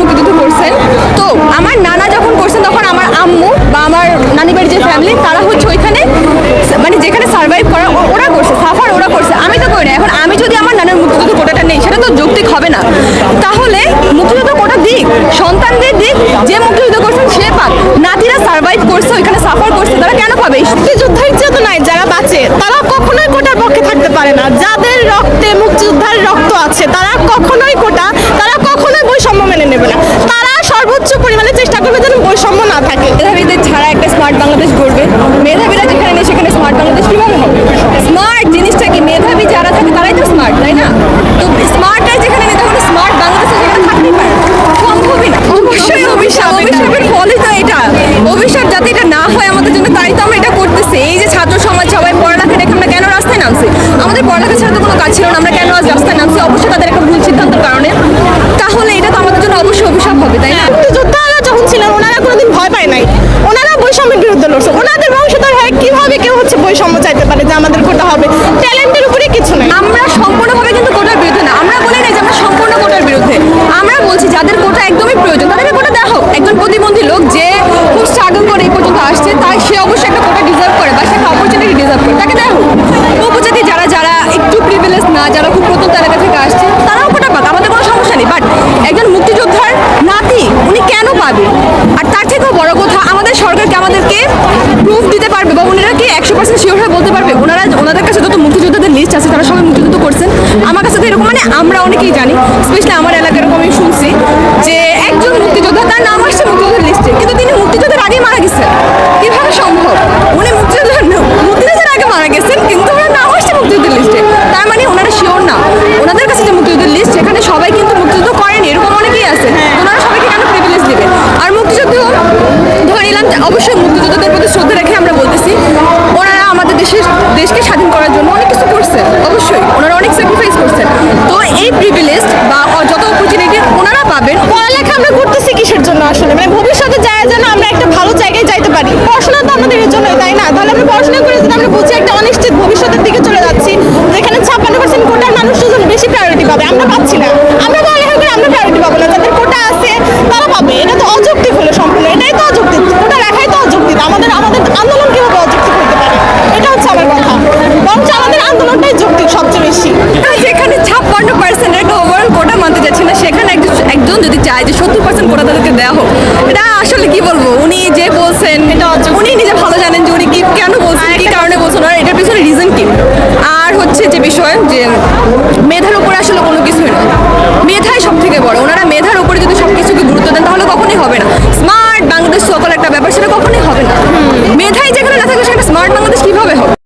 মুক্তিযুদ্ধ করছেন। তো আমার নানা যখন করছেন, তখন আমার আম্মু বা আমার নানি বাড়ির যে ফ্যামিলি তারা হচ্ছে ওইখানে মানে যেখানে সার্ভাইভ করা ওরা করছে সাফার ওরা করছে। আমি তো করি না। এখন আমি যদি আমার নানার মুক্তিযুদ্ধ কোটাটা নেই, সেটা তো যৌক্তিক হবে না। তাহলে মুক্তিযুদ্ধ কোটা দিক, সন্তানদের দিক, যে মুক্তিযুদ্ধ করছেন, সে পাক। নাতিরা সার্ভাইভ করছে, ওইখানে সাফার করছে, তারা কেন পাবে? মুক্তিযুদ্ধের চেতনায় যারা বাঁচে, তারা কখনোই কোটার পক্ষে থাকতে পারে না। যাদের রক্তে মুক্তিযোদ্ধার রক্ত আছে, তারা কখনোই Yeah. আমাদের সরকারকে আমাদেরকে প্রুফ দিতে পারবে? বা ওনারা কি একশো পার্সেন্ট শিওর হয়ে বলতে পারবে? ওনারা, ওনাদের কাছে যত মুক্তিযোদ্ধাদের লিস্ট আছে, তারা সবাই মুক্তিযুদ্ধ করছেন। আমার কাছে তো এরকম মানে আমরা অনেকেই জানি স্পেশালি আমার এলাকার এরকম আমি শুনছি যে একজন মুক্তিযোদ্ধা তার নাম আসছে মুক্তিযোদ্ধার লিস্টে কিন্তু তিনি মুক্তিযুদ্ধের আগে মারা গেছেন কীভাবে সম্ভব উনি মুক্তিযোদ্ধার মুক্তিযুদ্ধের আগে মারা গেছেন কিন্তু ওনার নাম আসছে মুক্তিযুদ্ধের লিস্টে তার মানে ওনারা শিওর না ওনাদের কাছে যে মুক্তিযুদ্ধের লিস্ট সেখানে সবাই কিন্তু মুক্তিযুদ্ধ করেনি এরকম অনেকেই আছে ওনারা সবাইকে কেন প্রিভিলেজ দিবে আর মুক্তিযুদ্ধ ধরে নিলাম যে অবশ্যই মুক্তিযোদ্ধাদের প্রতি শ্রদ্ধা রেখে আমরা বলতেছি, ওনারা আমাদের দেশের, দেশকে স্বাধীন করার জন্য অনেক কিছু করছেন, অবশ্যই, ওনারা অনেক স্যাক্রিফাইস করছেন। তো এই প্রিভিলেজ বা যত অপরচুনিটি ওনারা পাবেন, পড়ালেখা আমরা করতেছি কিসের জন্য আসলে? মানে ভবিষ্যতে যায় যেন আমরা একটা ভালো জায়গায় যাইতে পারি। পড়াশোনা তো আমাদের এর জন্যই, তাই না? তাহলে আমরা পড়াশোনা করে যদি আমরা বুঝি একটা অনিশ্চিত ভবিষ্যতের দিকে চলে যাচ্ছি, যেখানে ছাপ্পান্ন পার্সেন্ট কোটার মানুষজন বেশি প্রায়োরিটি পাবে, আমরা পাচ্ছি একজন যদি চায় যে সত্তর পার্সেন্ট কোটা তাদেরকে দেওয়া হোক এটা আসলে কি বলব? উনি যে বলছেন এটা উনি নিজে ভালো জানেন যে উনি কি কেন বলছেন কি কারণে বলছেন আর এটার পিছনে রিজন কি? আর হচ্ছে যে বিষয় যে মেধার উপরে আসলে কোনো কিছুই নয় মেধাই সব থেকে বড়। ওনারা মেধার উপরে যদি সব কিছুকে গুরুত্ব দেন তাহলে কখনোই হবে না। স্মার্ট বাংলাদেশ সকল একটা ব্যাপার সেটা কখনো